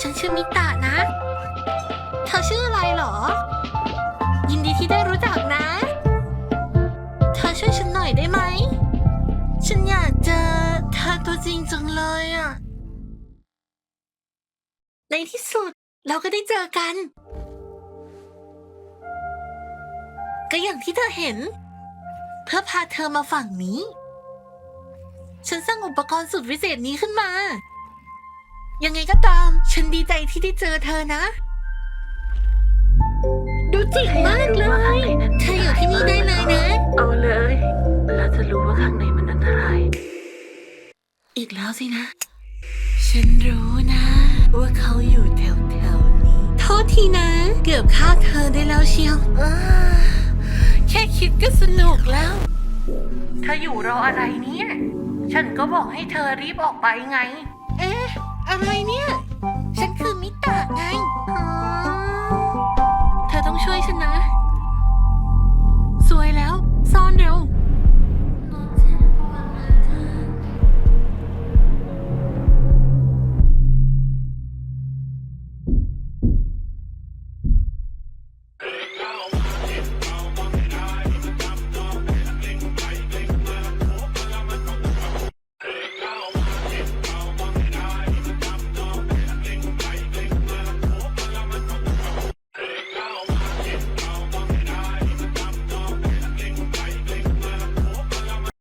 ฉันชื่อมิตะนะ เธอชื่ออะไรหรอ ยินดีที่ได้รู้จักนะ เธอช่วยฉันหน่อยได้ไหม ฉันอยากเจอเธอตัวจริงจังเลยอะ ในที่สุดเราก็ได้เจอกัน ก็อย่างที่เธอเห็น เพื่อพาเธอมาฝั่งนี้ ฉันสร้างอุปกรณ์สุดวิเศษนี้ขึ้นมา ยังไงก็ตาม ฉันดีใจที่ได้เจอเธอนะ ดูจิ๋งมากเลย เธออยู่ที่นี่ได้เลยนะ เอาเลยเราจะรู้ว่าข้างในมันอันตราย อีกแล้วสินะ ฉันรู้นะ ว่าเขาอยู่แถวๆนี้ โทษทีนะ เกือบฆ่าเธอได้แล้วเชียวอาแค่คิดก็สนุกแล้ว เธออยู่รออะไรเนี่ย ฉันก็บอกให้เธอรีบออกไปไงเอะไรเนี่ย ฉันคือมิตะไง